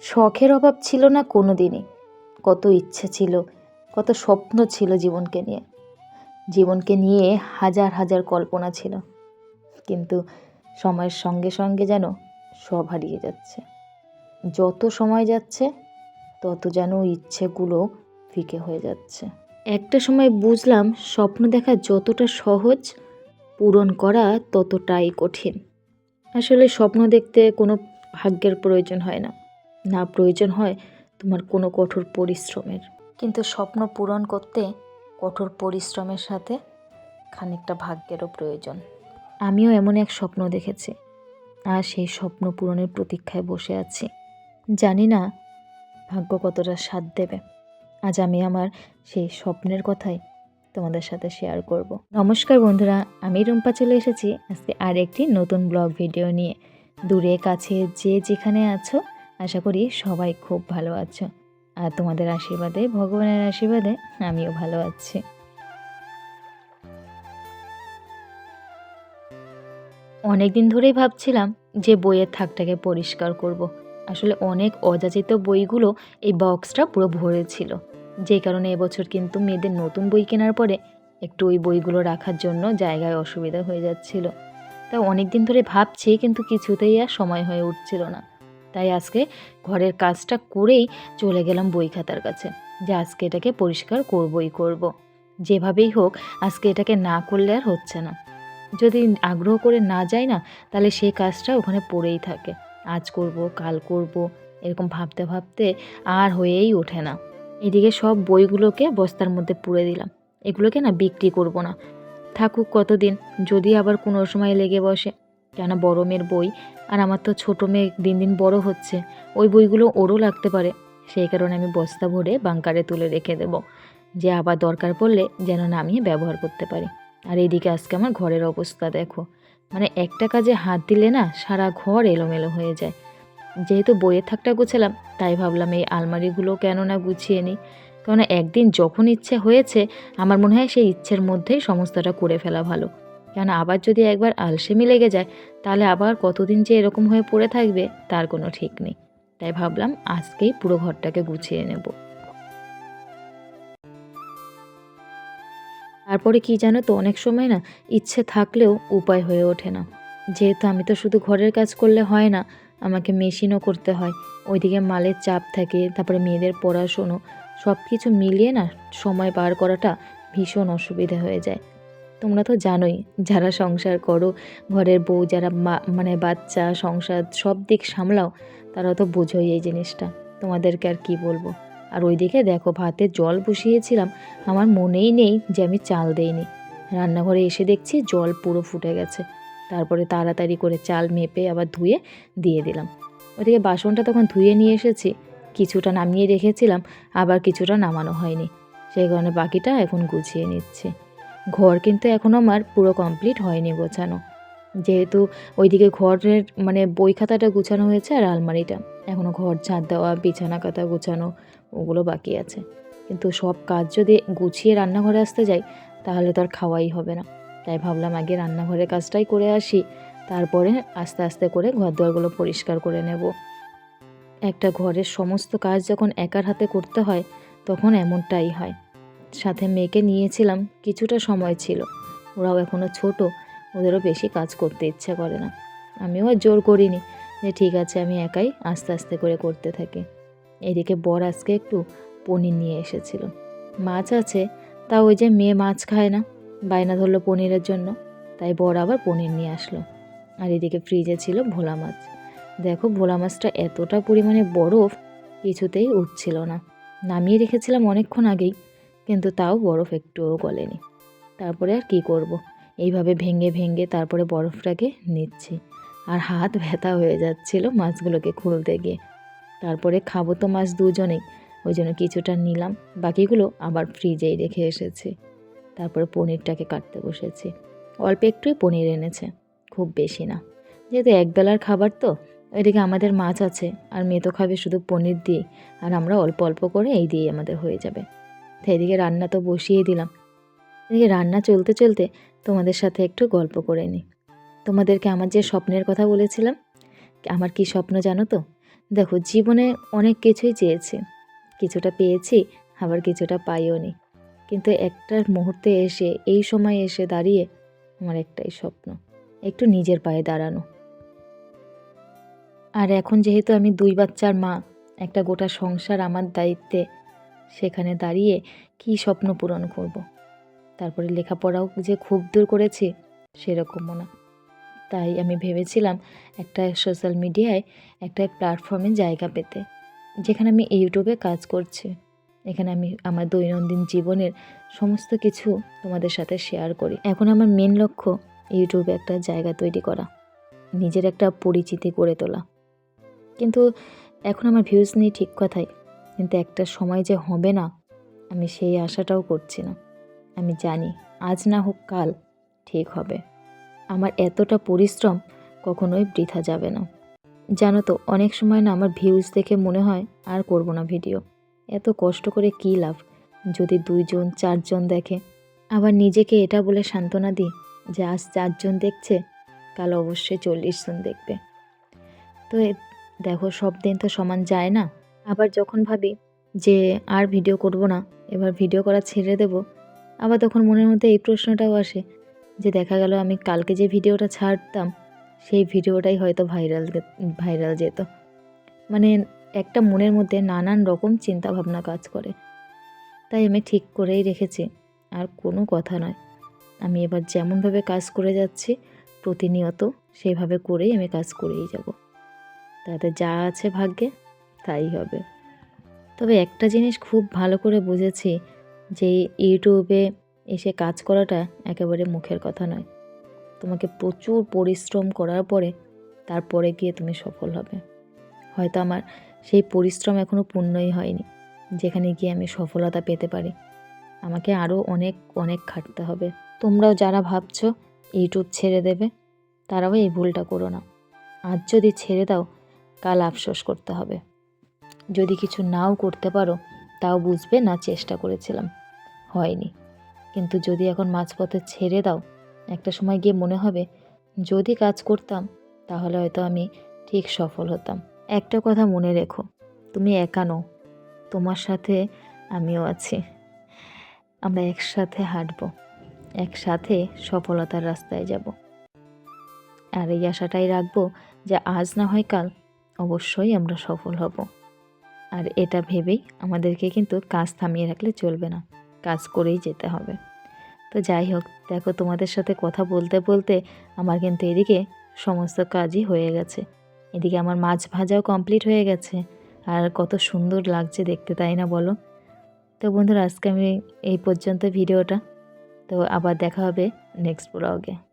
শখের অভাব ছিল না কোনো দিনই কত ইচ্ছে ছিল, কত স্বপ্ন ছিল জীবনকে নিয়ে। জীবনকে নিয়ে হাজার হাজার কল্পনা ছিল। কিন্তু সময়ের সঙ্গে সঙ্গে যেন সব হারিয়ে যাচ্ছে। যত সময় যাচ্ছে, তত যেন ইচ্ছেগুলো ফিকে হয়ে যাচ্ছে। একটা সময় বুঝলাম স্বপ্ন দেখা যতটা সহজ, পূরণ করা ততটাই কঠিন। আসলে স্বপ্ন দেখতে কোনো ভাগ্যের প্রয়োজন হয় না। না প্রয়োজন হয় তোমার কোনো কঠোর পরিশ্রমের। কিন্তু স্বপ্ন পূরণ করতে কঠোর পরিশ্রমের সাথে খানিকটা ভাগ্যেরও প্রয়োজন। আমিও এমন এক স্বপ্ন দেখেছি, আর সেই স্বপ্ন পূরণের প্রতীক্ষায় বসে আছি। জানি না ভাগ্য কতটা সাথ দেবে। আজ আমি আমার সেই স্বপ্নের কথাই তোমাদের সাথে শেয়ার করব। নমস্কার বন্ধুরা, আমি রুম্পা চলে এসেছি। আজকে আর একটি নতুন ব্লগ ভিডিও নিয়ে। দূরে কাছে যে যেখানে আছো আশা করি সবাই খুব ভালো আছো। আর তোমাদের আশীর্বাদে, ভগবানের আশীর্বাদে আমিও ভালো আছি। অনেক দিন ধরেই ভাবছিলাম যে বইয়ের থাকটাকে পরিষ্কার করব। আসলে অনেক অযাচিত বইগুলো এই বক্সটা পুরো ভরে ছিল। যেই কারণে এবছর কিন্তু মেয়েদের নতুন বই কেনার পরে একটু ওই বইগুলো রাখার জন্য জায়গায় অসুবিধা হয়ে যাচ্ছিল। তা অনেক দিন ধরে ভাবছি, কিন্তু কিছুতেই আর সময় হয়ে উঠছিল না। তাই আজকে ঘরের কাজটা করেই চলে গেলাম বই খাতার কাছে যে আজকে এটাকে পরিষ্কার করবই করব। যেভাবেই হোক, আজকে এটাকে না করলে আর হচ্ছে না। যদি আগ্রহ করে না যাই না, তাহলে সেই কাজটা ওখানে পড়েই থাকে। আজ করব, কাল করব, এরকম ভাবতে ভাবতে আর হয়েই ওঠে না। এদিকে সব বইগুলোকে বস্তার মধ্যে পুড়ে দিলাম। এগুলোকে না বিক্রি করব না। থাকুক কতদিন, যদি আবার কোনো সময় লেগে বসে। কেন বড় মেয়ের বই, আর আমার তো ছোটো মেয়ে দিন দিন বড় হচ্ছে, ওই বইগুলো ওরও লাগতে পারে। সেই কারণে আমি বস্তা ভরে বাংকারে তুলে রেখে দেব, যে আবার দরকার পড়লে যেন নামিয়ে ব্যবহার করতে পারি। আর এইদিকে আজকে আমার ঘরের অবস্থা দেখো মানে একটা কাজে হাত দিলে না সারা ঘর এলোমেলো হয়ে যায়। যেহেতু বইয়ের থাকটা গুছালাম, তাই ভাবলাম এই আলমারিগুলো কেন না গুছিয়ে নিই। কেননা একদিন যখন ইচ্ছে হয়েছে, আমার মনে হয় সেই ইচ্ছের মধ্যেই সমস্তটা করে ফেলা ভালো। কেন আবার যদি একবার আলসেমি লেগে যায়, তাহলে আবার কতদিন যে এরকম হয়ে পড়ে থাকবে, তার কোনো ঠিক নেই। তাই ভাবলাম আজকেই পুরো ঘরটাকে গুছিয়ে নেব। তারপরে কি জানো তো, অনেক সময় না ইচ্ছে থাকলেও উপায় হয়ে ওঠে না। যেহেতু আমি তো শুধু ঘরের কাজ করলে হয় না, আমাকে মেশিনও করতে হয়। ওইদিকে মালের চাপ থাকে, তারপরে মেয়েদের পড়াশুনো সব কিছু মিলিয়ে না সময় পার করাটা ভীষণ অসুবিধা হয়ে যায়। তোমরা তো জানোই, যারা সংসার করো, ঘরের বউ, যারা মানে বাচ্চা, সংসার সব দিক সামলাও, তারা তো বোঝোই এই জিনিসটা। তোমাদেরকে আর কি বলব? আর ওইদিকে দেখো, ভাতে জল বসিয়েছিলাম, আমার মনেই নেই যে আমি চাল দেইনি। রান্নাঘরে এসে দেখছি জল পুরো ফুটে গেছে। তারপরে তাড়াতাড়ি করে চাল মেপে আবার ধুয়ে দিয়ে দিলাম। ওদিকে বাসনটা তখন ধুয়ে নিয়ে এসেছি, কিছুটা নামিয়ে রেখেছিলাম, আবার কিছুটা নামানো হয়নি। সেই কারণে বাকিটা এখন গুছিয়ে নিচ্ছি। ঘর কিন্তু এখন আমার পুরো কমপ্লিট হয়নি গোছানো। যেহেতু ওইদিকে ঘরের মানে বই খাতাটা গুছানো হয়েছে আর আলমারিটা। এখনও ঘর ঝাঁট দেওয়া, বিছানা কাতা গুছানো, ওগুলো বাকি আছে। কিন্তু সব কাজ যদি গুছিয়ে রান্নাঘরে আসতে যাই, তাহলে তো আর খাওয়াই হবে না। তাই ভাবলাম আগে রান্নাঘরের কাজটাই করে আসি, তারপরে আস্তে আস্তে করে ঘর দুয়ারগুলো পরিষ্কার করে নেব। একটা ঘরের সমস্ত কাজ যখন একার হাতে করতে হয়, তখন এমনটাই হয়। সাথে মেয়েকে নিয়েছিলাম, কিছুটা সময় ছিল। ওরাও এখনও ছোট, ওদেরও বেশি কাজ করতে ইচ্ছা করে না। আমিও আর জোর করিনি যে ঠিক আছে আমি একাই আস্তে আস্তে করে করতে থাকি। এদিকে বর আজকে একটু পনির নিয়ে এসেছিল। মাছ আছে, তা ওই যে মেয়ে মাছ খায় না, বায়না ধরলো পনিরের জন্য, তাই বর আবার পনির নিয়ে আসলো। আর এদিকে ফ্রিজে ছিল ভোলা মাছ। দেখো ভোলা মাছটা এতটা পরিমাণে বরফ, কিছুতেই উঠছিল না। নামিয়ে রেখেছিলাম অনেকক্ষণ আগেই কিন্তু তাও বরফ একটুও গলেনি। তারপরে আর কি করব। এইভাবে ভেঙে ভেঙে তারপরে বরফটাকে নিচ্ছি। আর হাত ব্যথা হয়ে যাচ্ছিল মাছগুলোকে খুলতে গিয়ে। তারপরে খাব তো মাছ দুজনেই, ওই জন্য কিছুটা নিলাম, বাকিগুলো আবার ফ্রিজেই রেখে এসেছি। তারপরে পনিরটাকে কাটতে বসেছি। অল্প একটুই পনির এনেছে, খুব বেশি না। যেহেতু একবেলার খাবার তো ওইদিকে আমাদের মাছ আছে, আর মেয়ে তো খাবে শুধু পনির দিয়ে আর আমরা অল্প অল্প করে এই দিয়েই আমাদের হয়ে যাবে। তো এদিকে রান্না তো বসিয়ে দিলাম। এদিকে রান্না চলতে চলতে তোমাদের সাথে একটু গল্প করে নিই। তোমাদেরকে আমার যে স্বপ্নের কথা বলেছিলাম, আমার কি স্বপ্ন জানো তো? দেখো, জীবনে অনেক কিছুই চেয়েছি। কিছুটা পেয়েছি, আবার কিছুটা পাইও নি। কিন্তু একটার মুহূর্তে এসে, এই সময় এসে দাঁড়িয়ে আমার একটাই স্বপ্ন, একটু নিজের পায়ে দাঁড়ানো। আর এখন যেহেতু আমি দুই বাচ্চার মা, একটা গোটা সংসার আমার দায়িত্বে সেখানে দাঁড়িয়ে কী স্বপ্ন পূরণ করব। তারপরে লেখাপড়াও যে খুব দূর করেছি, সেরকমও না। তাই আমি ভেবেছিলাম একটা সোশ্যাল মিডিয়ায় একটা প্ল্যাটফর্মে জায়গা পেতে, যেখানে আমি ইউটিউবে কাজ করছি। এখানে আমি আমার দৈনন্দিন জীবনের সমস্ত কিছু তোমাদের সাথে শেয়ার করি। এখন আমার মেন লক্ষ্য ইউটিউবে একটা জায়গা তৈরি করা, নিজের একটা পরিচিতি গড়ে তোলা। কিন্তু এখন আমার ভিউজ নেই ঠিক কথাই কিন্তু একটা সময় যে হবে না, আমি সেই আশাটাও করছি না। আমি জানি আজ না হোক কাল ঠিক হবে। আমার এতটা পরিশ্রম কখনোই বৃথা যাবে না। জানো তো, অনেক সময় না আমার ভিউজ দেখে মনে হয় আর করব না ভিডিও এত কষ্ট করে কী লাভ? যদি দুইজন, চারজন দেখে। আবার নিজেকে এটা বলে সান্ত্বনা দিই যে আজ চারজন দেখছে, কাল অবশ্যই চল্লিশ জন দেখবে। তো দেখো, সব দিন তো সমান যায় না। আবার যখন ভাবি যে আর ভিডিও করব না, এবার ভিডিও করা ছেড়ে দেব, আবার তখন মনের মধ্যে এই প্রশ্নটাও আসে যে দেখা গেল আমি কালকে যে ভিডিওটা ছাড়তাম, সেই ভিডিওটাই হয়তো ভাইরাল ভাইরাল যেত। মানে একটা মনের মধ্যে নানান রকম চিন্তা ভাবনা কাজ করে। তাই আমি ঠিক করেই রেখেছি, আর কোনো কথা নয়। আমি এবার যেমনভাবে কাজ করে যাচ্ছি, প্রতিনিয়ত সেইভাবে করেই আমি কাজ করেই যাব। তাতে যা আছে ভাগ্যে তাই হবে। তবে একটা জিনিস খুব ভালো করে বুঝেছি যে ইউটিউবে এসে কাজ করাটা একেবারে মুখের কথা নয়। তোমাকে প্রচুর পরিশ্রম করার পরে তারপরে গিয়ে তুমি সফল হবে। হয়তো আমার সেই পরিশ্রম এখনও পূর্ণই হয়নি, যেখানে গিয়ে আমি সফলতা পেতে পারি। আমাকে আরও অনেক অনেক খাটতে হবে। তোমরাও যারা ভাবছ ইউটিউব ছেড়ে দেবে, তারাও এই ভুলটা করো না। আজ যদি ছেড়ে দাও, কাল আফসোস করতে হবে। যদি কিছু নাও করতে পারো, তাও বুঝবে না চেষ্টা করেছিলাম। হয়নি। কিন্তু যদি এখন মাঝপথে ছেড়ে দাও, একটা সময় গিয়ে মনে হবে, যদি কাজ করতাম, তাহলে হয়তো আমি ঠিক সফল হতাম। একটা কথা মনে রেখো, তুমি একা নও, তোমার সাথে আমিও আছি। আমরা একসাথে হাঁটব, একসাথে সফলতার রাস্তায় যাব। আর এই আশাটাই রাখব যে আজ না হয় কাল অবশ্যই আমরা সফল হব। আর এটা ভেবেই আমাদেরকে কিন্তু কাজ থামিয়ে রাখলে চলবে না। কাজ করেই যেতে হবে। তো যাই হোক, দেখো তোমাদের সাথে কথা বলতে বলতে আমার কিন্তু এদিকে সমস্ত কাজই হয়ে গেছে। এদিকে আমার মাছ ভাজাও কমপ্লিট হয়ে গেছে। আর কত সুন্দর লাগছে দেখতে, তাই না বলো? তো বন্ধুরা, আজকে আমি এই পর্যন্ত ভিডিওটা। তো আবার দেখা হবে নেক্সট ব্লগে।